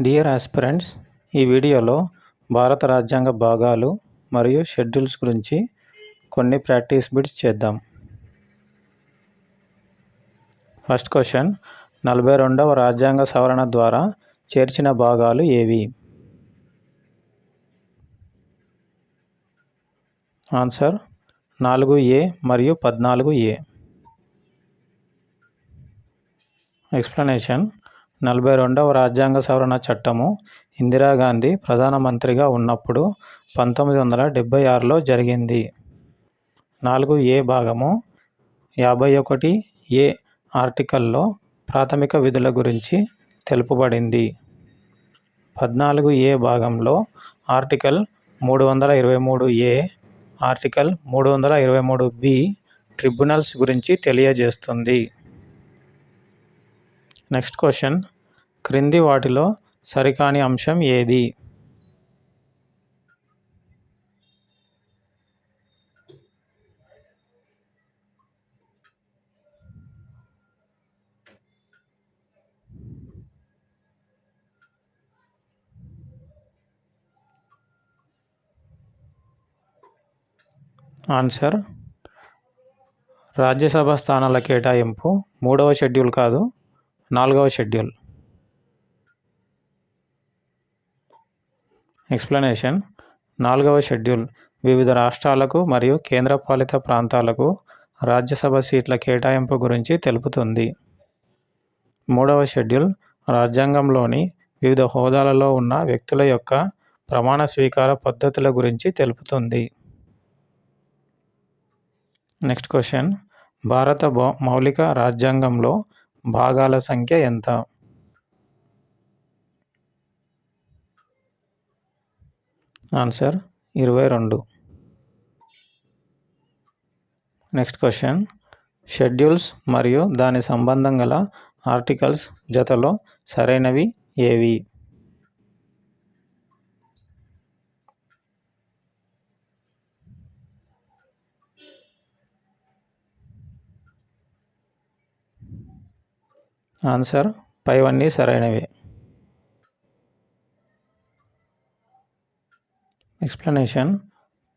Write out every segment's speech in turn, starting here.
Dear aspirants ఈ వీడియోలో భారత రాజ్యాంగ భాగాలు మరియు షెడ్యూల్స్ గురించి కొన్ని ప్రాక్టీస్ బిట్స్ చేద్దాం. ఫస్ట్ క్వశ్చన్ నలభై రెండవ రాజ్యాంగ సవరణ ద్వారా చేర్చిన భాగాలు ఏవి? ఆన్సర్ నాలుగు ఏ మరియు పద్నాలుగు ఏ ఎక్స్ప్లెనేషన్ నలభై రెండవ రాజ్యాంగ సవరణ చట్టము ఇందిరాగాంధీ ప్రధానమంత్రిగా ఉన్నప్పుడు పంతొమ్మిది వందల డెబ్భై ఆరులో జరిగింది. నాలుగు ఏ భాగము యాభై ఒకటి ఏ ఆర్టికల్లో ప్రాథమిక విధుల గురించి తెలుపబడింది. పద్నాలుగు ఏ భాగంలో ఆర్టికల్ మూడు వందల ఇరవై మూడు ఏ ఆర్టికల్ మూడు వందల ఇరవై మూడు బి ట్రిబ్యునల్స్ గురించి తెలియజేస్తుంది. నెక్స్ట్ క్వశ్చన్ క్రింది వాటిలో సరికాని అంశం ఏది? ఆన్సర్ రాజ్యసభ స్థానాల కేటాయింపు. మూడవ షెడ్యూల్ కాదు. నాలుగవ షెడ్యూల్. ఎక్స్ప్లెనేషన్ నాలుగవ షెడ్యూల్. వివిధ రాష్ట్రాలకు మరియు కేంద్రపాలిత ప్రాంతాలకు రాజ్యసభ సీట్ల కేటాయింపు గురించి తెలుపుతుంది. మూడవ షెడ్యూల్. రాజ్యాంగంలోని వివిధ హోదాలలో ఉన్న వ్యక్తుల యొక్క ప్రమాణ స్వీకార పద్ధతుల గురించి తెలుపుతుంది. నెక్స్ట్ క్వశ్చన్ భారత మౌలిక రాజ్యాంగంలో భాగాల సంఖ్య ఎంత? ఆన్సర్ ఇరవై రెండు. Next question. షెడ్యూల్స్ మరియు దాని సంబంధం గల ఆర్టికల్స్ జతలో సరైనవి ఏవి? ఆన్సర్ పైవన్నీ సరైనవే. ఎక్స్ప్లెనేషన్.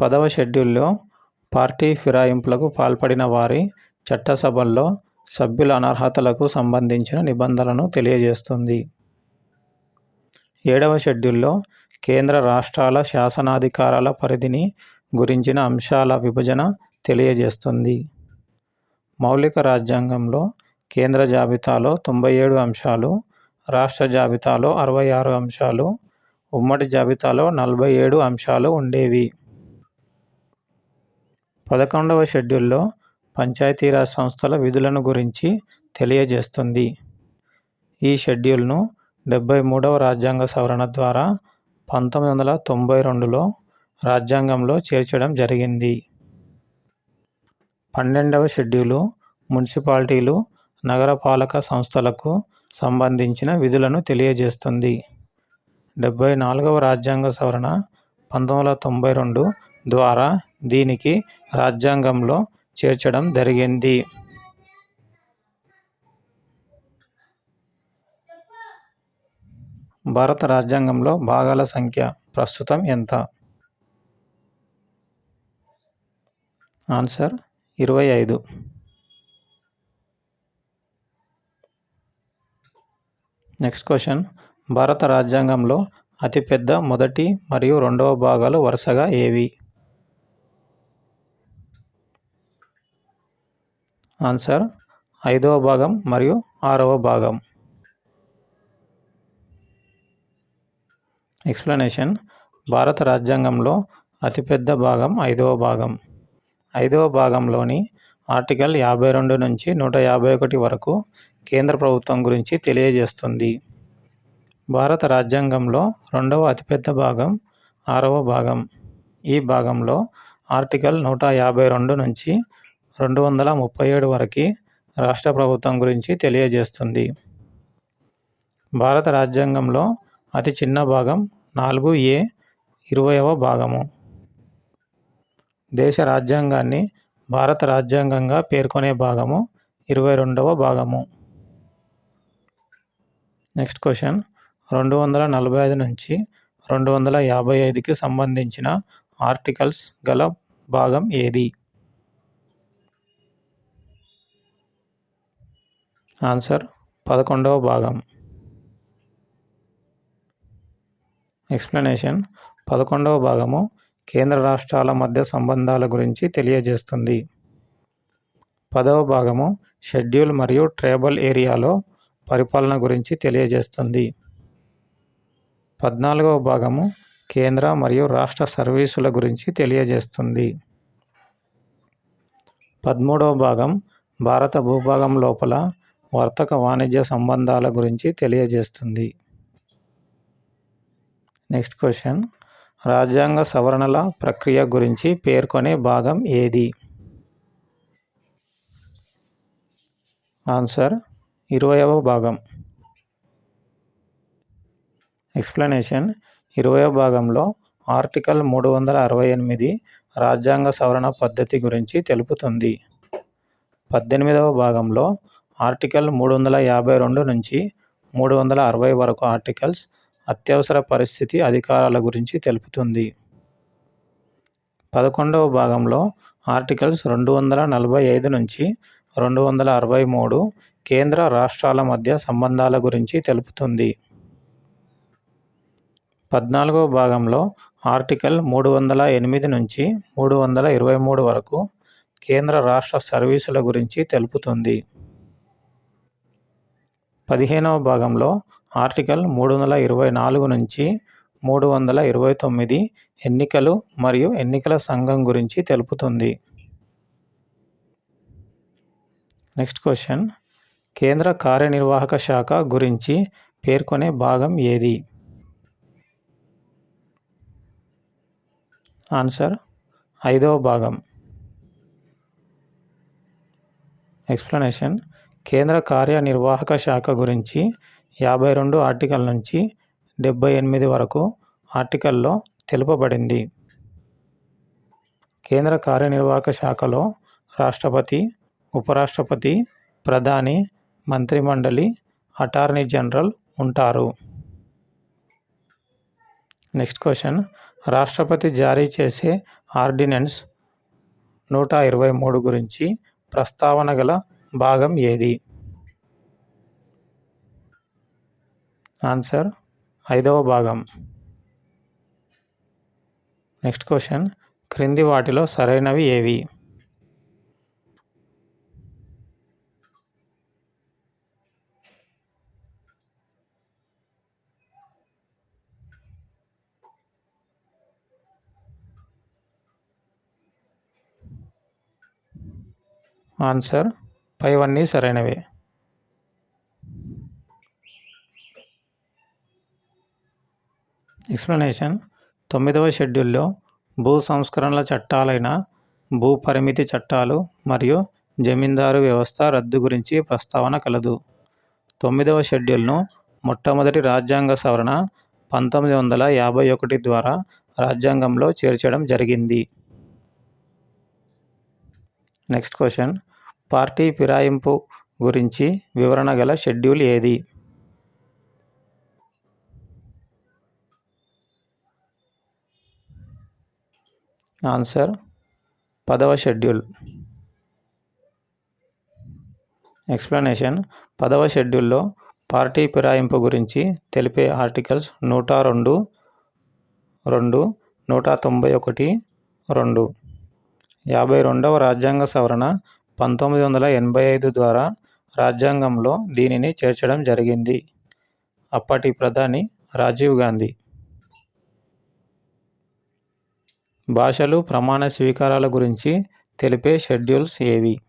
పదవ షెడ్యూల్లో పార్టీ ఫిరాయింపులకు పాల్పడిన వారి చట్టసభల్లో సభ్యుల అనర్హతలకు సంబంధించిన నిబంధనలను తెలియజేస్తుంది. ఏడవ షెడ్యూల్లో కేంద్ర రాష్ట్రాల శాసనాధికారాల పరిధిని గురించిన అంశాల విభజన తెలియజేస్తుంది. మౌలిక రాజ్యాంగంలో కేంద్ర జాబితాలో తొంభై ఏడు అంశాలు రాష్ట్ర జాబితాలో అరవై ఆరు అంశాలు ఉమ్మడి జాబితాలో నలభై ఏడు అంశాలు ఉండేవి. పదకొండవ షెడ్యూల్లో పంచాయతీరాజ్ సంస్థల విధులను గురించి తెలియజేస్తుంది. ఈ షెడ్యూల్ను డెబ్బై మూడవ రాజ్యాంగ సవరణ ద్వారా పంతొమ్మిది వందల తొంభై రెండులో రాజ్యాంగంలో చేర్చడం జరిగింది. పన్నెండవ షెడ్యూలు మున్సిపాలిటీలు నగరపాలక సంస్థలకు సంబంధించిన విధులను తెలియజేస్తుంది. డెబ్బై నాలుగవ రాజ్యాంగ సవరణ పంతొమ్మిది వందల తొంభై రెండు ద్వారా దీనికి రాజ్యాంగంలో చేర్చడం జరిగింది. భారత రాజ్యాంగంలో భాగాల సంఖ్య ప్రస్తుతం ఎంత? ఆన్సర్ ఇరవై ఐదు. నెక్స్ట్ క్వశ్చన్ భారత రాజ్యాంగంలో అతిపెద్ద మొదటి మరియు రెండవ భాగాలు వరుసగా ఏవి? ఆన్సర్ ఐదవ భాగం మరియు ఆరవ భాగం. ఎక్స్ప్లెనేషన్ భారత రాజ్యాంగంలో అతిపెద్ద భాగం ఐదవ భాగం. ఐదవ భాగంలోని ఆర్టికల్ యాభై రెండు నుంచి నూట యాభై ఒకటి వరకు కేంద్ర ప్రభుత్వం గురించి తెలియజేస్తుంది. భారత రాజ్యాంగంలో రెండవ అతిపెద్ద భాగం ఆరవ భాగం. ఈ భాగంలో ఆర్టికల్ నూట యాభై రెండు నుంచి రెండు వందల ముప్పై ఏడు వరకు రాష్ట్ర ప్రభుత్వం గురించి తెలియజేస్తుంది. భారత రాజ్యాంగంలో అతి చిన్న భాగం నాలుగు ఏ ఇరవయవ భాగము. దేశ రాజ్యాంగాన్ని భారత రాజ్యాంగంగా పేర్కొనే భాగము ఇరవై రెండవ భాగము. నెక్స్ట్ క్వశ్చన్ రెండు వందల నలభై ఐదు నుంచి రెండు వందల యాభై ఐదుకి సంబంధించిన ఆర్టికల్స్ గల భాగం ఏది? ఆన్సర్ పదకొండవ భాగం. ఎక్స్ప్లెనేషన్ పదకొండవ భాగము కేంద్ర రాష్ట్రాల మధ్య సంబంధాల గురించి తెలియజేస్తుంది. పదవ భాగము షెడ్యూల్ మరియు ట్రైబల్ ఏరియాలో పరిపాలన గురించి తెలియజేస్తుంది. పద్నాలుగవ భాగము కేంద్ర మరియు రాష్ట్ర సర్వీసుల గురించి తెలియజేస్తుంది. పదమూడవ భాగం భారత భూభాగం లోపల వర్తక వాణిజ్య సంబంధాల గురించి తెలియజేస్తుంది. Next question. రాజ్యాంగ సవరణల ప్రక్రియ గురించి పేర్కొనే భాగం ఏది? ఆన్సర్ ఇరవయవ భాగం. ఎక్స్ప్లెనేషన్ ఇరవయవ భాగంలో ఆర్టికల్ మూడు వందల అరవై ఎనిమిది రాజ్యాంగ సవరణ పద్ధతి గురించి తెలుపుతుంది. పద్దెనిమిదవ భాగంలో ఆర్టికల్ మూడు వందల యాభై రెండు నుంచి మూడు వందల అరవై వరకు ఆర్టికల్స్ అత్యవసర పరిస్థితి అధికారాల గురించి తెలుపుతుంది. పదకొండవ భాగంలో ఆర్టికల్స్ రెండు వందల నలభై ఐదు నుంచి రెండు వందల అరవై మూడు కేంద్ర రాష్ట్రాల మధ్య సంబంధాల గురించి తెలుపుతుంది. పద్నాలుగవ భాగంలో ఆర్టికల్ మూడు వందల ఎనిమిది నుంచి మూడు వందల ఇరవై మూడు వరకు కేంద్ర రాష్ట్ర సర్వీసుల గురించి తెలుపుతుంది. పదిహేనవ భాగంలో ఆర్టికల్ మూడు వందల ఇరవై నాలుగు నుంచి మూడు వందల ఇరవై తొమ్మిది ఎన్నికలు మరియు ఎన్నికల సంఘం గురించి తెలుపుతుంది. Next question. కేంద్ర కార్యనిర్వాహక శాఖ గురించి పేర్కొనే భాగం ఏది? ఆన్సర్ ఐదవ భాగం. ఎక్స్ప్లెనేషన్ కేంద్ర కార్యనిర్వాహక శాఖ గురించి యాభై రెండు ఆర్టికల్ నుంచి డెబ్బై ఎనిమిది వరకు ఆర్టికల్లో తెలుపబడింది. కేంద్ర కార్యనిర్వాహక శాఖలో రాష్ట్రపతి ఉపరాష్ట్రపతి ప్రధాని మంత్రిమండలి అటార్నీ జనరల్ ఉంటారు. Next question. రాష్ట్రపతి జారీ చేసే ఆర్డినెన్స్ నూట ఇరవై మూడు గురించి ప్రస్తావన గల భాగం ఏది? ఆన్సర్ ఐదవ భాగం. Next question. క్రింది వాటిలో సరైనవి ఏవి? ఆన్సర్ పైవన్నీ సరైనవే. ఎక్స్ప్లెనేషన్ తొమ్మిదవ షెడ్యూల్లో భూ సంస్కరణల చట్టాలైన భూ పరిమితి చట్టాలు మరియు జమీందారు వ్యవస్థ రద్దు గురించి ప్రస్తావన కలదు. తొమ్మిదవ షెడ్యూల్ను మొట్టమొదటి రాజ్యాంగ సవరణ పంతొమ్మిది వందల యాభై ఒకటి ద్వారా రాజ్యాంగంలో చేర్చడం జరిగింది. నెక్స్ట్ క్వశ్చన్ పార్టీ ఫిరాయింపు గురించి వివరణ గల షెడ్యూల్ ఏది? ఆన్సర్ పదవ షెడ్యూల్. ఎక్స్ప్లెనేషన్ పదవ షెడ్యూల్లో పార్టీ ఫిరాయింపు గురించి తెలిపే ఆర్టికల్స్ నూట రెండు రెండు నూట తొంభై ఒకటి రెండు. యాభై రెండవ రాజ్యాంగ సవరణ పంతొమ్మిది వందల ఎనభై ఐదు ద్వారా రాజ్యాంగంలో దీనిని చేర్చడం జరిగింది. అప్పటి ప్రధాని రాజీవ్ గాంధీ. భాషలు ప్రమాణ స్వీకారాల గురించి తెలిపే షెడ్యూల్స్ ఏవి?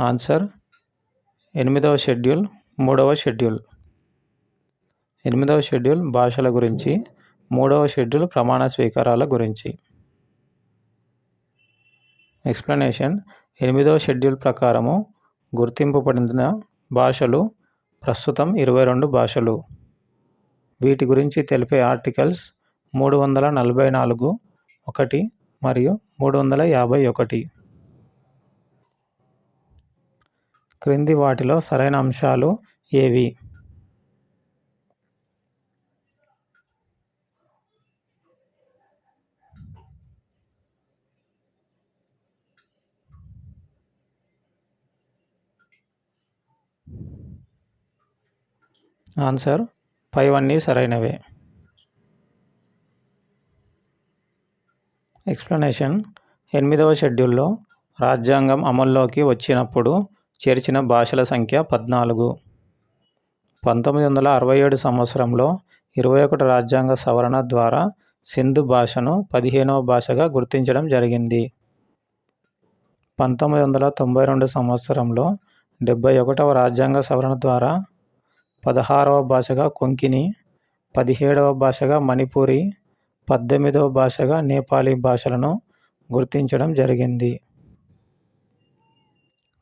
ఆన్సర్ ఎనిమిదవ షెడ్యూల్ మూడవ షెడ్యూల్. ఎనిమిదవ షెడ్యూల్ భాషల గురించి మూడవ షెడ్యూల్ ప్రమాణ స్వీకారాల గురించి. ఎక్స్ప్లెనేషన్ ఎనిమిదవ షెడ్యూల్ ప్రకారము గుర్తింపబడిన భాషలు ప్రస్తుతం ఇరవై రెండు భాషలు. వీటి గురించి తెలిపే ఆర్టికల్స్ మూడు వందల నలభై నాలుగు ఒకటి మరియు మూడు వందల యాభై ఒకటి. క్రింది వాటిలో సరైన అంశాలు ఏవి? ఆన్సర్ పైవన్నీ సరైనవే. ఎక్స్ప్లెనేషన్ ఎనిమిదవ షెడ్యూల్లో రాజ్యాంగం అమల్లోకి వచ్చినప్పుడు చేర్చిన భాషల సంఖ్య పద్నాలుగు. పంతొమ్మిది వందల అరవై ఏడు సంవత్సరంలో ఇరవై ఒకటి రాజ్యాంగ సవరణ ద్వారా సింధు భాషను పదిహేనవ భాషగా గుర్తించడం జరిగింది. పంతొమ్మిది వందల తొంభై రెండు సంవత్సరంలో డెబ్బై ఒకటవ రాజ్యాంగ సవరణ ద్వారా పదహారవ భాషగా కొంకిని పదిహేడవ భాషగా మణిపూరి పద్దెనిమిదవ భాషగా నేపాలీ భాషలను గుర్తించడం జరిగింది.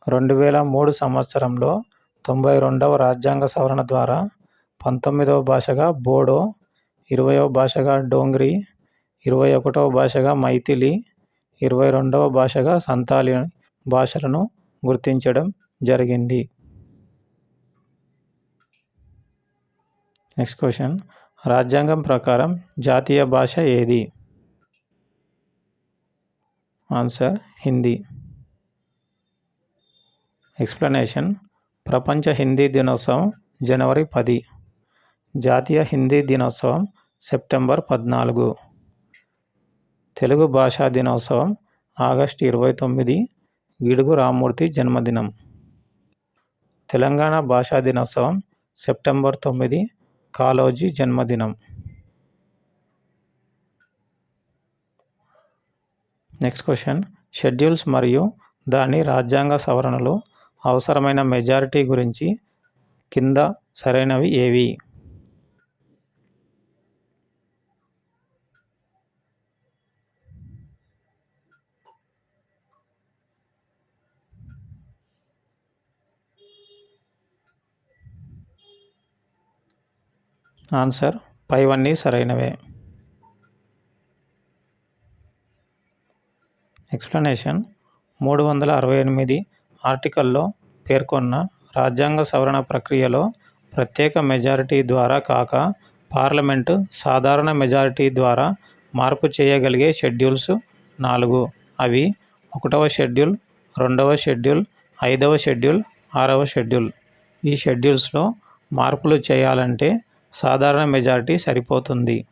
రెండు వేల మూడు సంవత్సరంలో తొంభై రెండవ రాజ్యాంగ సవరణ ద్వారా పంతొమ్మిదవ భాషగా బోడో ఇరవయవ భాషగా డోంగ్రీ ఇరవై ఒకటవ భాషగా మైథిలి ఇరవై రెండవ భాషగా సంతాలి భాషలను గుర్తించడం జరిగింది. నెక్స్ట్ క్వశ్చన్ రాజ్యాంగం ప్రకారం జాతీయ భాష ఏది? ఆన్సర్ హిందీ ఎక్స్ప్లెనేషన్ ప్రపంచ హిందీ దినోత్సవం జనవరి పది. జాతీయ హిందీ దినోత్సవం సెప్టెంబర్ పద్నాలుగు. తెలుగు భాషా దినోత్సవం ఆగస్టు ఇరవై తొమ్మిది గిడుగు రామ్మూర్తి జన్మదినం. తెలంగాణ భాషా దినోత్సవం సెప్టెంబర్ తొమ్మిది కాళోజీ జన్మదినం. నెక్స్ట్ క్వశ్చన్ షెడ్యూల్స్ మరియు దాని రాజ్యాంగ సవరణలు అవసరమైన మెజారిటీ గురించి కింద సరైనవి ఏవి? ఆన్సర్ పైవన్నీ సరైనవే. ఎక్స్ప్లెనేషన్ మూడు వందల అరవై ఎనిమిది ఆర్టికల్లో పేర్కొన్న రాజ్యాంగ సవరణ ప్రక్రియలో ప్రత్యేక మెజారిటీ ద్వారా కాక పార్లమెంటు సాధారణ మెజారిటీ ద్వారా మార్పు చేయగలిగే షెడ్యూల్స్ నాలుగు. అవి ఒకటవ షెడ్యూల్ రెండవ షెడ్యూల్ ఐదవ షెడ్యూల్ ఆరవ షెడ్యూల్. ఈ షెడ్యూల్స్లో మార్పులు చేయాలంటే సాధారణ మెజారిటీ సరిపోతుంది.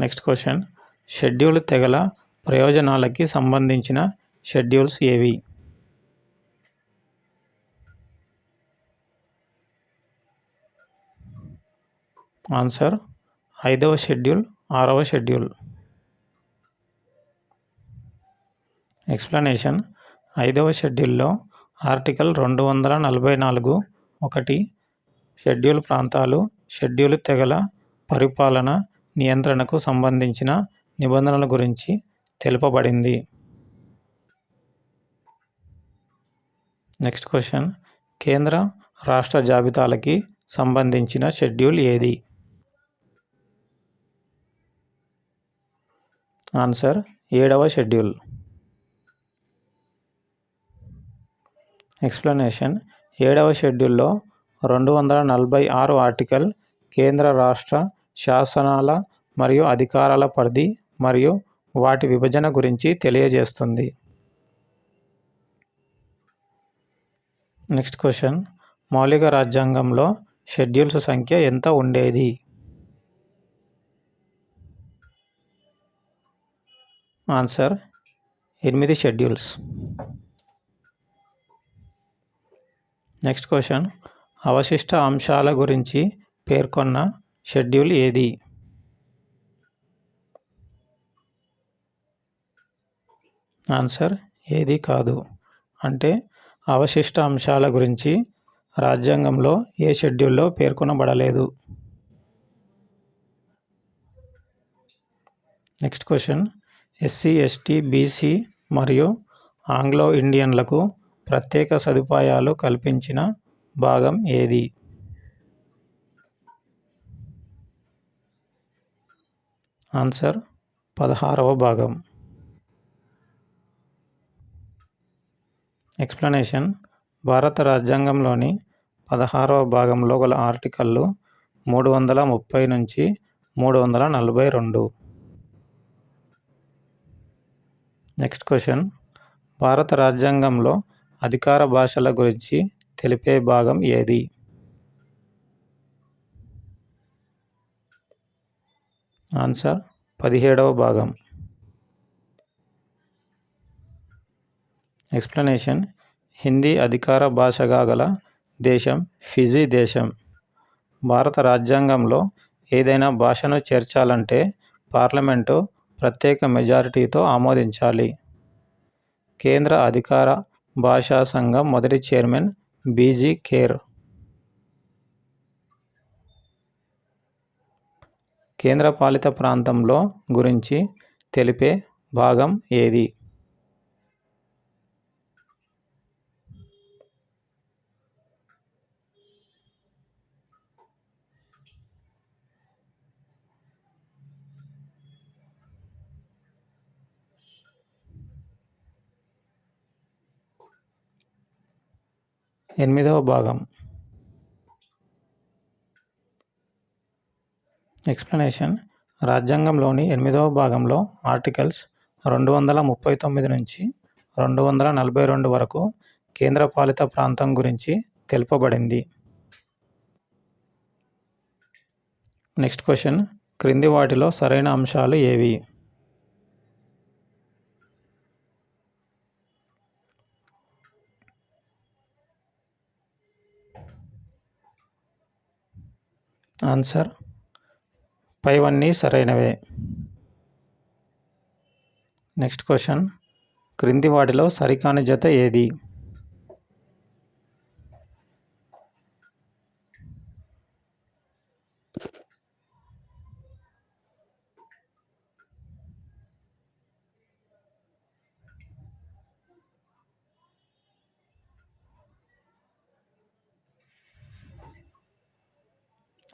Next question. షెడ్యూల్ తెగల ప్రయోజనాలకి సంబంధించిన షెడ్యూల్స్ ఏవి? ఆన్సర్. ఐదవ షెడ్యూల్ ఆరవ షెడ్యూల్. ఎక్స్ప్లెనేషన్. ఐదవ షెడ్యూల్లో ఆర్టికల్ రెండు వందల నలభై నాలుగు ఒకటి. షెడ్యూల్ ప్రాంతాలు షెడ్యూల్ తెగల పరిపాలన నియంత్రణకు సంబంధించిన నిబంధనల గురించి తెలుపబడింది. Next question. కేంద్ర రాష్ట్ర జాబితాలకి సంబంధించిన షెడ్యూల్ ఏది? ఆన్సర్ ఏడవ షెడ్యూల్. ఎక్స్ప్లెనేషన్. ఏడవ షెడ్యూల్లో రెండు వందల నలభై ఆరు ఆర్టికల్ కేంద్ర రాష్ట్ర శాసనాల మరియు అధికారాల పరిధి మరియు వాటి విభజన గురించి తెలియజేస్తుంది. Next question. మౌలిక రాజ్యాంగంలో షెడ్యూల్స్ సంఖ్య ఎంత ఉండేది? ఆన్సర్ ఎనిమిది షెడ్యూల్స్. నెక్స్ట్ క్వశ్చన్ అవశిష్ట అంశాల గురించి పేర్కొన్న షెడ్యూల్ ఏది? ఆన్సర్ ఏది కాదు. అంటే అవశిష్ట అంశాల గురించి రాజ్యాంగంలో ఏ షెడ్యూల్లో పేర్కొనబడలేదు? Next question SC ST BC మరియు ఆంగ్లో ఇండియన్లకు ప్రత్యేక సదుపాయాలు కల్పించిన భాగం ఏది? ఆన్సర్ పదహారవ భాగం. ఎక్స్ప్లెనేషన్ భారత రాజ్యాంగంలోని పదహారవ భాగంలో గల ఆర్టికల్లు మూడు వందల ముప్పై నుంచి మూడు వందల నలభై రెండు. Next question. భారత రాజ్యాంగంలో అధికార భాషల గురించి తెలిపే భాగం ఏది? ఆన్సర్ పదిహేడవ భాగం. ఎక్స్ప్లెనేషన్. హిందీ అధికార భాషగా గల దేశం ఫిజీ దేశం. భారత రాజ్యాంగంలో ఏదైనా భాషను చేర్చాలంటే పార్లమెంటు ప్రత్యేక మెజారిటీతో ఆమోదించాలి. కేంద్ర అధికార భాషా సంఘం మొదటి చైర్మన్ బీజీ ఖేర్. కేంద్రపాలిత ప్రాంతంలో గురించి తెలిపే భాగం ఏది? ఎనిమిదవ భాగం. ఎక్స్ప్లెనేషన్ రాజ్యాంగంలోని ఎనిమిదవ భాగంలో ఆర్టికల్స్ రెండు వందల ముప్పై తొమ్మిది నుంచి రెండు వందల నలభై రెండు వరకు కేంద్రపాలిత ప్రాంతం గురించి తెలుపబడింది. నెక్స్ట్ క్వశ్చన్ క్రింది వాటిలో సరైన అంశాలు ఏవి? ఆన్సర్ పైవన్నీ సరైనవే. నెక్స్ట్ క్వశ్చన్ క్రింది వాటిలో సరికాని జత ఏది?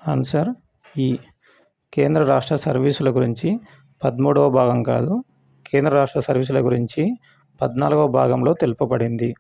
ఆన్సర్ ఈ కేంద్ర రాష్ట్ర సర్వీసుల గురించి పదమూడవ భాగం కాదు. కేంద్ర రాష్ట్ర సర్వీసుల గురించి పద్నాలుగవ భాగంలో తెలుపబడింది.